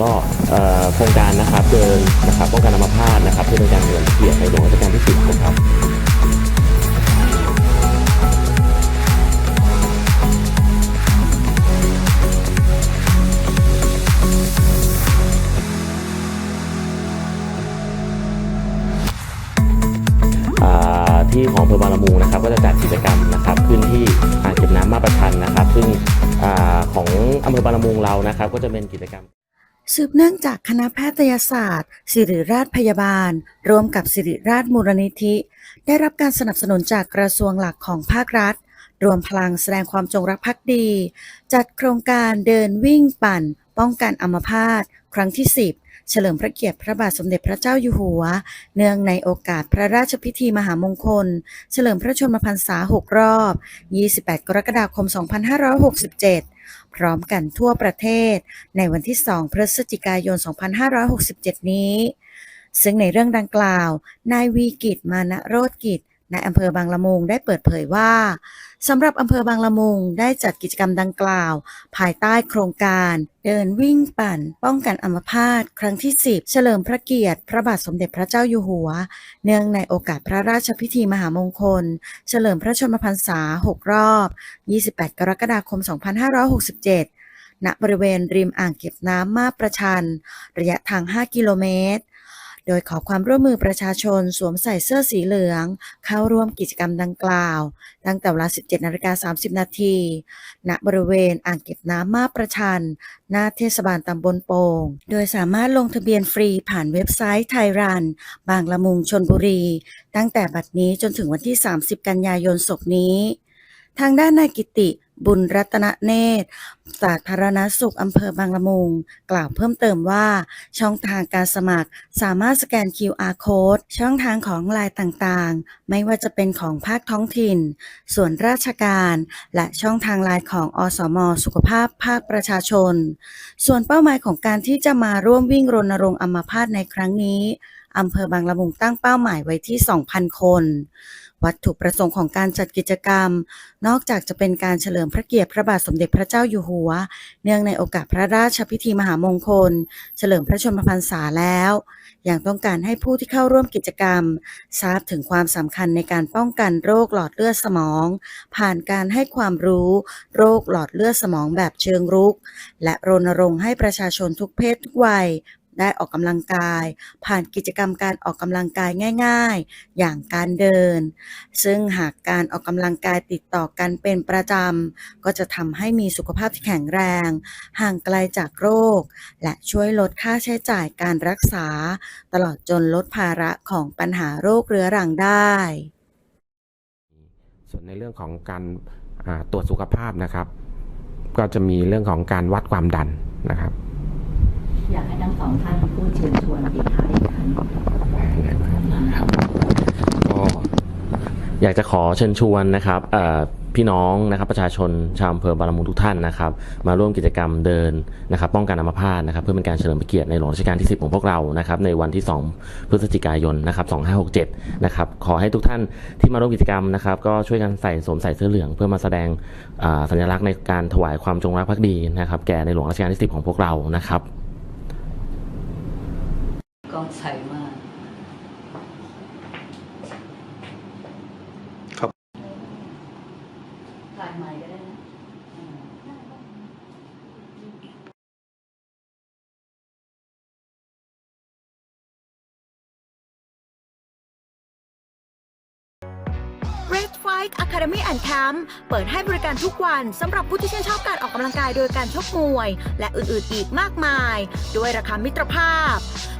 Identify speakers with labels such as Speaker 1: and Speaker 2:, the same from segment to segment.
Speaker 1: ก็โครงการนะครับเดินนะครับป้องกันอัมพาตนะครับเพื่อเป็นการเฉลิมเกียรติในหลวงรัชกาลที่10นะครับที่ของอำเภอบางละมุงนะครับก็จะจัดกิจกรรมนะครับขึ้นที่อ่างเก็บน้ำมาประชันนะครับ ซึ่งอของอำเภอบางละมุงเรานะครับ ก็จะเป็นกิจกรรม
Speaker 2: สืบเนื่องจากคณะแพทยศาสตร์ ศิริราชพยาบาล ร่วมกับศิริราชมูลนิธิ ได้รับการสนับสนุนจากกระทรวงหลักของภาครัฐ รวมพลังแสดงความจงรักภักดี จัดโครงการเดินวิ่งปั่น ป้องกันอัมพาตครั้งที่ 10 เฉลิมพระเกียรติพระบาทสมเด็จพระเจ้าอยู่หัว เนื่องในโอกาสพระราชพิธีมหามงคล เฉลิมพระชนมพรรษา 6 รอบ 28 กรกฎาคม 2567 พร้อมกันทั่วประเทศ ในวันที่ 2 พฤศจิกายน 2567 นี้ ซึ่งในเรื่องดังกล่าว นายวีกิจมานะโรธกิจ นายอำเภอบางละมุงได้เปิดเผยว่าสำหรับอำเภอบางละมุงได้จัดกิจกรรมดังกล่าว ภายใต้โครงการ เดินวิ่งปั่น ป้องกันอัมพาตครั้งที่ 10 เฉลิมพระเกียรติ พระบาทสมเด็จพระเจ้าอยู่หัว เนื่องในโอกาสพระราชพิธีมหามงคล เฉลิมพระชนมพรรษา 6 รอบ 28 กรกฎาคม 2567ณบริเวณริมอ่างเก็บน้ำมาประชัน ระยะทาง 5 กิโลเมตร โดยขอความร่วมมือประชาชนสวมใส่เสื้อสีเหลือง เข้าร่วมกิจกรรมดังกล่าว ตั้งแต่เวลา 17นาฬิกา30 นาที ณ บริเวณอ่างเก็บน้ำมาประชัน หน้าเทศบาลตำบลโป่ง โดยสามารถลงทะเบียนฟรีผ่านเว็บไซต์ไทยรัน บางละมุงชนบุรี ตั้งแต่บัดนี้จนถึงวันที่ 30 กันยายนศกนี้ ทางด้านนายกิติ บุญรัตนเนตร สาธารณสุขอำเภอบางละมุง กล่าวเพิ่มเติมว่า ช่องทางการสมัคร สามารถสแกน QR code ช่องทางของลน์ต่างๆ ไม่ว่าจะเป็นของภาคท้องถิ่น ส่วนราชการ และช่องทางลน์ของอสม สุขภาพภาคประชาชน ส่วนเป้าหมายของการที่จะมาร่วมวิ่งรณรงค์อัมพาตในครั้งนี้อำเภอบางละมุงตั้งเป้าหมายไว้ที่ 2,000 คน วัตถุประสงค์ของการจัดกิจกรรม นอกจากจะเป็นการเฉลิมพระเกียรติพระบาทสมเด็จพระเจ้าอยู่หัว เนื่องในโอกาสพระราชพิธีมหามงคล เฉลิมพระชนมพรรษาแล้วยังต้องการให้ผู้ที่เข้าร่วมกิจกรรม ทราบถึงความสำคัญในการป้องกันโรคหลอดเลือดสมอง ผ่านการให้ความรู้ โรคหลอดเลือดสมองแบบเชิงรุก และรณรงค์ให้ประชาชนทุกเพศทุกวัย ได้ออกกำลังกาย ผ่านกิจกรรมการออกกำลังกายง่าย ๆ อย่างการเดิน ซึ่งหากการออกกำลังกายติดต่อกันเป็นประจำ ก็จะทำให้มีสุขภาพที่แข็งแรง ห่างไกลจากโรค และช่วยลดค่าใช้จ่ายการรักษา ตลอดจนลดภาระของปัญหาโรคเรื้อรังได้
Speaker 3: ส่วนในเรื่องของการตรวจสุขภาพนะครับ ก็จะมีเรื่องของการวัดความดันนะครับ
Speaker 4: อยากให้ทั้งสองท่านพูดเชิญชวนปิดท้ายอีกครั้ง
Speaker 1: ครับก็อยากจะขอเชิญชวนนะครับพี่น้องนะครับประชาชนชาวอำเภอบางละมุงทุกท่านนะครับ มาร่วมกิจกรรมเดินนะครับ ป้องกันอัมพาตนะครับ เพื่อเป็นการเฉลิมพระเกียรติในหลวงรัชกาลที่ 10 ของพวกเรานะครับ ในวันที่ 2 พฤศจิกายนนะครับ 2567 นะครับ ขอให้ทุกท่านที่มาร่วมกิจกรรมนะครับ ก็ช่วยกันใส่สวมใส่เสื้อเหลือง เพื่อมาแสดงสัญลักษณ์ในการถวายความจงรักภักดีนะครับ แก่ในหลวงรัชกาลที่ 10 ของพวกเรานะครับ
Speaker 4: ใสมาก
Speaker 5: ครับ
Speaker 4: ถ่ายใหม่ก็ได้นะอืม
Speaker 2: Red Fight Academy and Camp เปิดให้บริการทุกวันสำหรับผู้ที่ชื่นชอบการออกกำลังกายโดยการชกมวย และอื่นๆอีกมากมาย ด้วยราคามิตรภาพ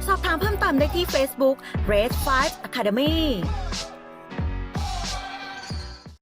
Speaker 2: สอบถามเพิ่มเติมได้ที่ Facebook Red 5 Academy